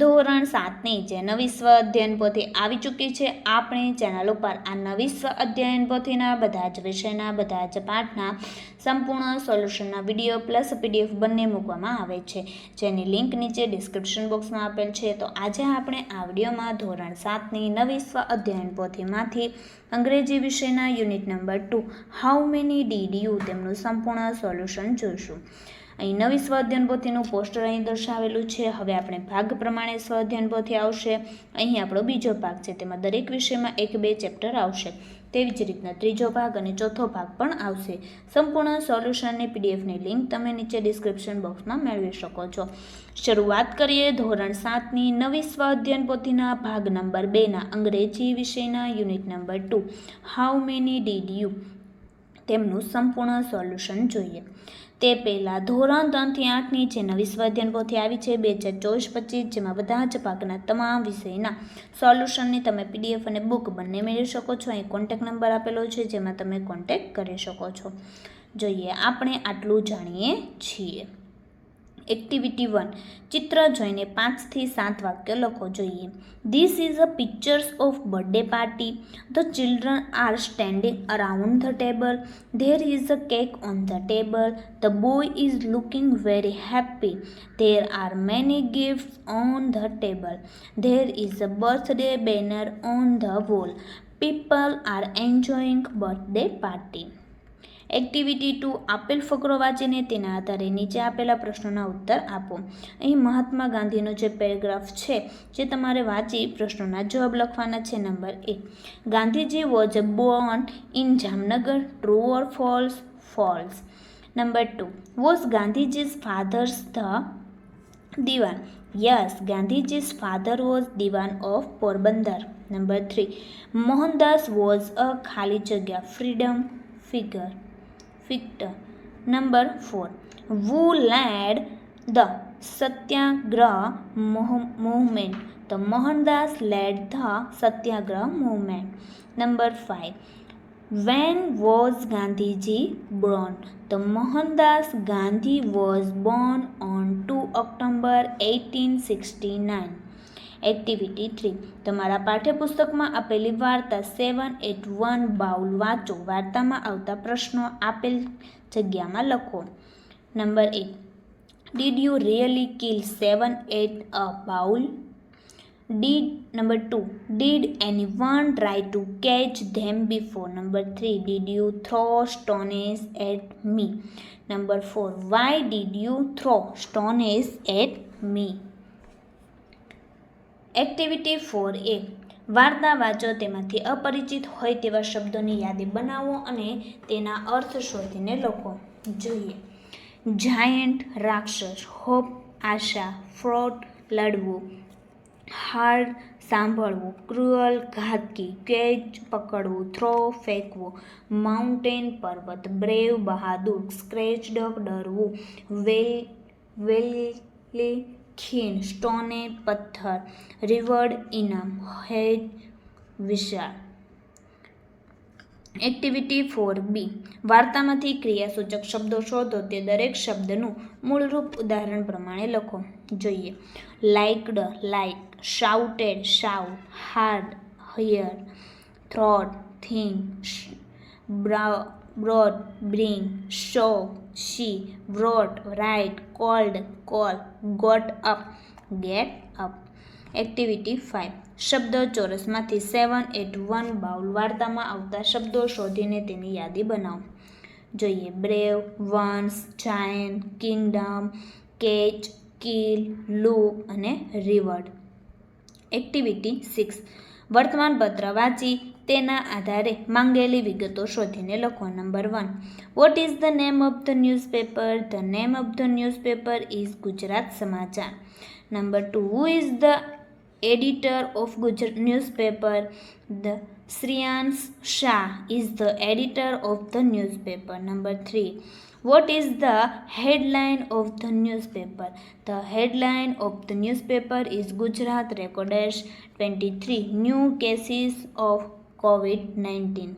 ધોરણ સાતની જે નવી સ્વ અધ્યયન પોથી આવી ચૂકી છે આપણી ચેનલ ઉપર આ નવી સ્વ અધ્યયન પોથીના બધા જ વિષયના બધા જ પાઠના સંપૂર્ણ સોલ્યુશનના વિડીયો પ્લસ પીડીએફ બંને મૂકવામાં આવે છે જેની લિંક નીચે ડિસ્ક્રિપ્શન બોક્સમાં આપેલ છે તો આજે આપણે આ વિડીયોમાં ધોરણ સાતની નવી સ્વ અધ્યયન પોથીમાંથી અંગ્રેજી વિષયના unit number two how many did you તેમનું સંપૂર્ણ સોલ્યુશન જોઈશું અહીં નવી સ્વાધ્યાન પોથીનું પોસ્ટર અહીં દર્શાવેલું છે હવે આપણે ભાગ પ્રમાણે સ્વાધ્યાન પોથી આવશે અહીં આપણો બીજો ભાગ છે તેમાં દરેક વિષયમાં એક બે ચેપ્ટર આવશે તેવી જ રીતના ત્રીજો ભાગ અને ચોથો ભાગ પણ આવશે સંપૂર્ણ સોલ્યુશનની પીડીએફની લિંક તમે નીચે ડિસ્ક્રિપ્શન બોક્સમાં મેળવી શકો છો શરૂઆત કરીએ ધોરણ સાતની નવી સ્વાધ્યાયન પોથીના ભાગ નંબર બેના અંગ્રેજી વિષયના unit number two how many did you તેમનું સંપૂર્ણ સોલ્યુશન જોઈએ તે પહેલાં ધોરણ ત્રણથી આઠની જે નવી સ્વાધ્યન પોથી આવી છે બે હજાર ચોવીસ પચીસ જેમાં બધા જ ભાગના તમામ વિષયના સોલ્યુશનની તમે પીડીએફ અને બુક બંને મેળવી શકો છો અહીં કોન્ટેક નંબર આપેલો છે જેમાં તમે કોન્ટેક કરી શકો છો જોઈએ આપણે આટલું જાણીએ છીએ એક્ટિવિટી વન ચિત્ર જોઈને પાંચથી સાત વાક્યો લખો જોઈએ this is a pictures of birthday party the children are standing around the table there is a cake on the table the boy is looking very happy there are many gifts on the table there is a birthday banner on the wall people are enjoying birthday party activity two આપેલ ફકરો વાંચીને તેના આધારે નીચે આપેલા પ્રશ્નોના ઉત્તર આપો અહીં મહાત્મા ગાંધીનો જે પેરેગ્રાફ છે જે તમારે વાંચી પ્રશ્નોના જવાબ લખવાના છે number A Gandhiji was born in Jamnagar true or false false number two was Gandhiji's fathers the Diwan yes Gandhiji's father was Diwan of Porbandar number three Mohandas was a ખાલી જગ્યા ફ્રીડમ ફિગર ફિક્ટ number four who led the Satyagraha movement તો Mohandas led the Satyagraha movement number five when was Gandhiji born તો Mohandas Gandhi was born on two October eighteen sixty nine activity three તમારા પાઠ્યપુસ્તકમાં આપેલી વાર્તા સેવન at one bowl વાંચો વાર્તામાં આવતા પ્રશ્નો આપેલ જગ્યામાં લખો નંબર એક did you really kill seven at a blow Did number two? Did anyone try to catch them before? Number three. Did you throw stones at me? Number four. Why did you throw stones at me? Activity four એ વાર્તા વાંચો તેમાંથી અપરિચિત હોય તેવા શબ્દોની યાદી બનાવો અને તેના અર્થ શોધીને લખો જોઈએ જાયન્ટ રાક્ષસ હોપ આશા ફ્રોટ લડવું હાર્ડ સાંભળવું ક્રુઅલ ઘાતકી કેચ પકડવું થ્રો ફેંકવું માઉન્ટેન પર્વત બ્રેવ બહાદુર સ્ક્રેચ ડગ ડરવું વેલ વેલી ખીણ સ્ટોને પથ્થર રિવર્ડ ઇનામ હેડ વિશાળ એક્ટિવિટી ફોર બી વાર્તામાંથી ક્રિયાસૂચક શબ્દો શોધો તે દરેક શબ્દનું મૂળરૂપ ઉદાહરણ પ્રમાણે લખો જોઈએ liked like shouted shout heard hear throwed thing બ્રા brought bring show she brought write called call got up get up activity five શબ્દો ચોરસમાંથી સેવન એટ વન બાઉલ વાર્તામાં આવતા શબ્દો શોધીને તેની યાદી બનાવો જોઈએ brave once giant kingdom catch kill loop અને રિવર્ડ એક્ટિવિટી સિક્સ વર્તમાનપત્ર વાંચી તેના આધારે માંગેલી વિગતો શોધીને લખો number one what is the name of the newspaper the name of the newspaper is Gujarat Samachar number two who is the editor of Gujarat newspaper the Shreyansh Shah is the editor of the newspaper number three what is the headline of the newspaper the headline of the newspaper is Gujarat recorders twenty three new cases of COVID 19.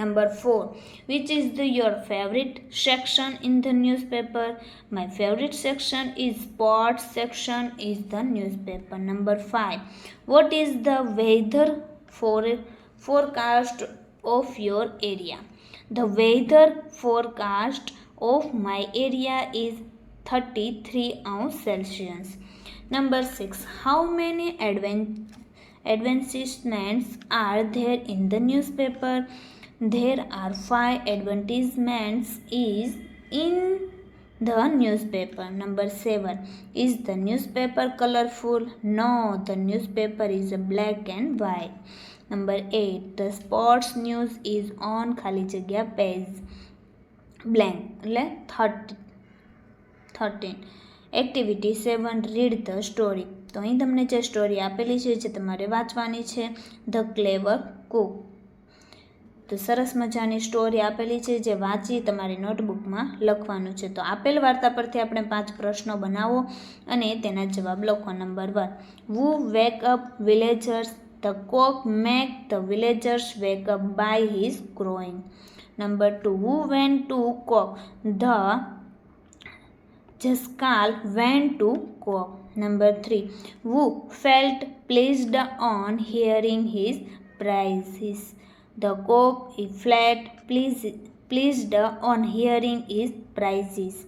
Number 4. Which is the, your favorite section in the newspaper? My favorite section is sports section is the newspaper. Number 5. What is the weather for, forecast of your area? The weather forecast of my area is 33 ounce Celsius. Number 6. How many advent advertisements are there in the newspaper there are five advertisements is in the newspaper number 7 is the newspaper colorful no the newspaper is black and white number 8 the sports news is on khali jagya page blank like 13 activity 7 read the story તો અહીં તમને જે story આપેલી છે જે તમારે વાંચવાની છે ધ ક્લેવર કુક તો સરસ મજાની સ્ટોરી આપેલી છે જે વાંચી તમારી નોટબુકમાં લખવાનું છે તો આપેલ વાર્તા પરથી આપણે પાંચ પ્રશ્નો બનાવો અને તેના જવાબ લખો number one who wake up villagers the cock make the villagers wake up by his crowing number two who went to cock the Jaskal went to Cobb. Number three, Wu felt pleased on hearing his praises. The Cobb felt pleased, pleased on hearing his praises.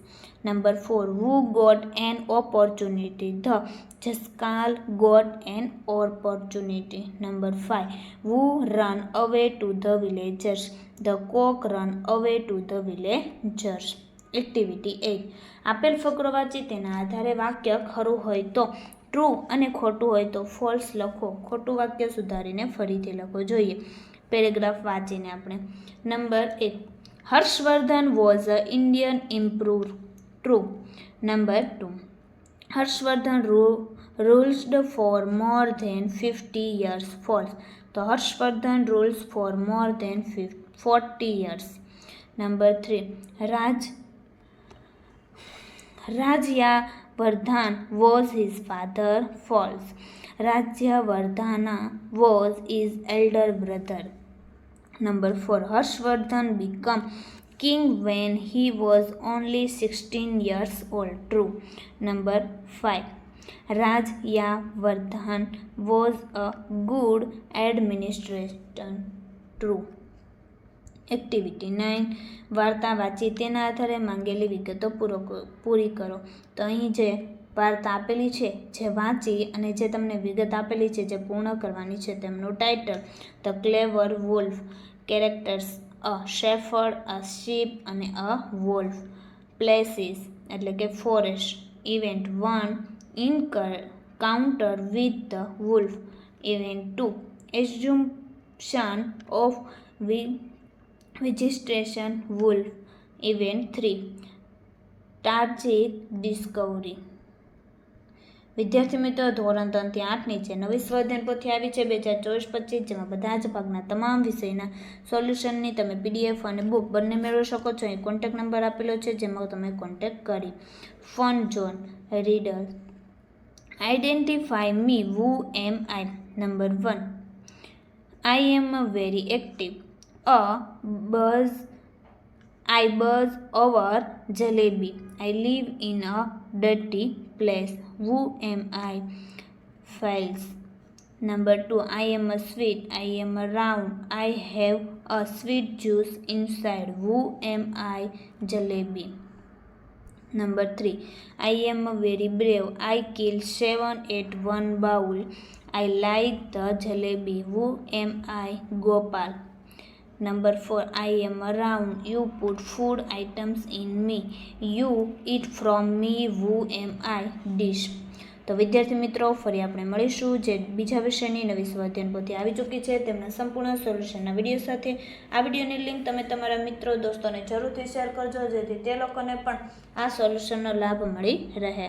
Number four, Wu got an opportunity. The Jaskal got an opportunity. Number five, Wu ran away to the villagers. The cock ran away to the villagers. Activity eight આપેલ ફકરો વાંચી તેના આધારે વાક્ય ખરું હોય તો true અને ખોટું હોય તો ફોલ્સ લખો ખોટું વાક્ય સુધારીને ફરીથી લખો જોઈએ પેરેગ્રાફ વાંચીને આપણે નંબર એક Harshvardhan was a Indian emperor true number two Harshvardhan ruled for more than fifty years false તો Harshvardhan rules for more than forty years number three Raj Rajya Vardhan was his father false. Rajya Vardhana was his elder brother. Number 4. Harshvardhan became king when he was only 16 years old. True. Number 5. Rajya Vardhan was a good administrator. True. Activity nine વાર્તા વાંચી તેના આધારે માંગેલી વિગતો પૂરો પૂરી કરો તો અહીં જે વાર્તા આપેલી છે જે વાંચી અને જે તમને વિગત આપેલી છે જે પૂર્ણ કરવાની છે તેમનું title the clever wolf characters a shepherd a sheep અને અ વોલ્ફ પ્લેસીસ એટલે કે forest event one encounter with the wolf event two assumption of we registration wolf event three target discovery વિદ્યાર્થી મિત્રો ધોરણ ત્રણથી આઠની છે નવી સ્વધનપોથી આવી છે બે હજાર ચોવીસ પચીસ જેમાં બધા જ ભાગના તમામ વિષયના સોલ્યુશનની તમે પીડીએફ અને બુક બંને મેળવી શકો છો અહીં કોન્ટેક નંબર આપેલો છે જેમાં તમે કોન્ટેક્ટ કરી fun zone reader identify me who am I number one I am very active a buzz I buzz over jalebi. I live in a dirty place. Who am I? Files. Number two, I am a sweet. I am a round. I have a sweet juice inside. Who am I? Jalebi. Number three, I am a very brave. I kill seven at one bowl. I like the jalebi. Who am I? Gopal. Number 4 I am around. You put food items in me. You eat from me. Who am I? Dish. તો વિદ્યાર્થી મિત્રો ફરી આપણે મળીશું જે બીજા વિષયની નવી સ્વાધ્યાયન પોથી આવી ચૂકી છે તેમના સંપૂર્ણ સોલ્યુશનના વિડીયો સાથે આ વિડીયોની લિંક તમે તમારા મિત્રો દોસ્તોને જરૂરથી શેર કરજો જેથી તે લોકોને પણ આ સોલ્યુશનનો લાભ મળી રહે